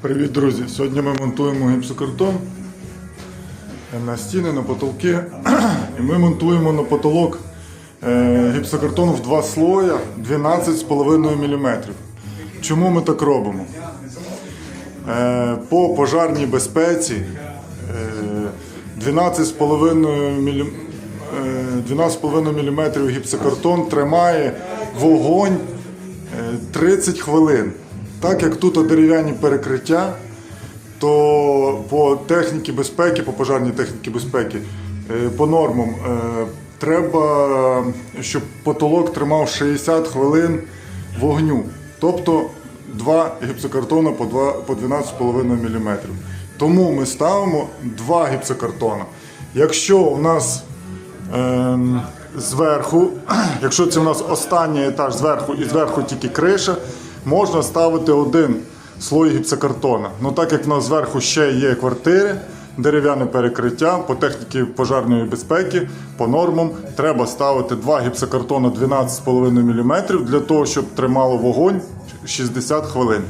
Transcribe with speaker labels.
Speaker 1: Привіт, друзі! Сьогодні ми монтуємо гіпсокартон на стіни, на потолки. І ми монтуємо на потолок е, гіпсокартон в два слоя 12,5 мм. Чому ми так робимо? Е, По пожарній безпеці е, 12,5 мм 12,5 мм гіпсокартон тримає вогонь е, 30 хвилин. Так як тут дерев'яні перекриття, то по техніці безпеки, по пожарній техніці безпеки, е, по нормам е, треба, щоб потолок тримав 60 хвилин вогню. Тобто два гіпсокартона по по 12,5 мм. Тому ми ставимо два гіпсокартона. Якщо у нас ем, зверху, якщо це у нас останній етаж зверху і зверху тільки криша, можна ставити один слой гіпсокартона. Ну так як в нас зверху ще є квартири, дерев'яне перекриття по техніці пожежної безпеки, по нормам треба ставити два гіпсокартона 12,5 мм для того, щоб тримало вогонь 60 хвилин.